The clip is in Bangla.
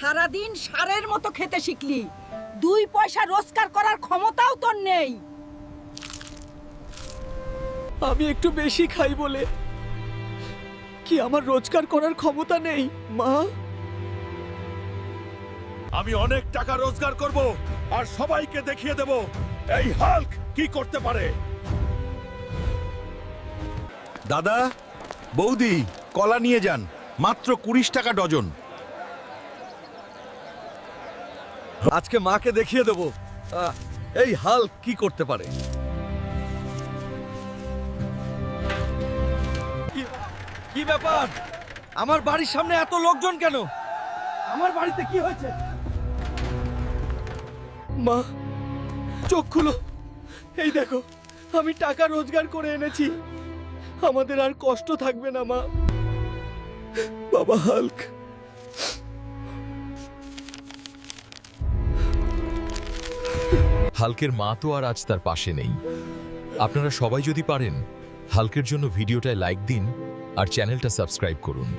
সারাদিন সারের মতো খেতে শিখলি। দুই পয়সা রোজগার করার ক্ষমতাও তোর নেই। আমি একটু বেশি খাই বলে। কি আমার রোজগার করার ক্ষমতা নেই মা? আমি অনেক টাকা রোজগার করব আর সবাইকে দেখিয়ে দেব এই হাল্ক কি করতে পারে। দাদা বৌদি কলা নিয়ে যান। মাত্র কুড়িশ টাকা ডজন। আজকে মাকে দেখিয়ে দেবো। এই হাল কি করতে পারে? কি ব্যাপার? আমার বাড়ির সামনে এত লোকজন কেন? আমার বাড়িতে কি হয়েছে? মা, চোখ খুলো। এই দেখো, আমি টাকা রোজগার করে এনেছি। আমাদের আর কষ্ট থাকবে না, মা। বাবা হাল্ক। হালকের মা তো আর আজ তার পাশে নেই। আপনারা সবাই যদি পারেন, হালকের জন্য ভিডিওটায় লাইক দিন আর চ্যানেলটা সাবস্ক্রাইব করুন।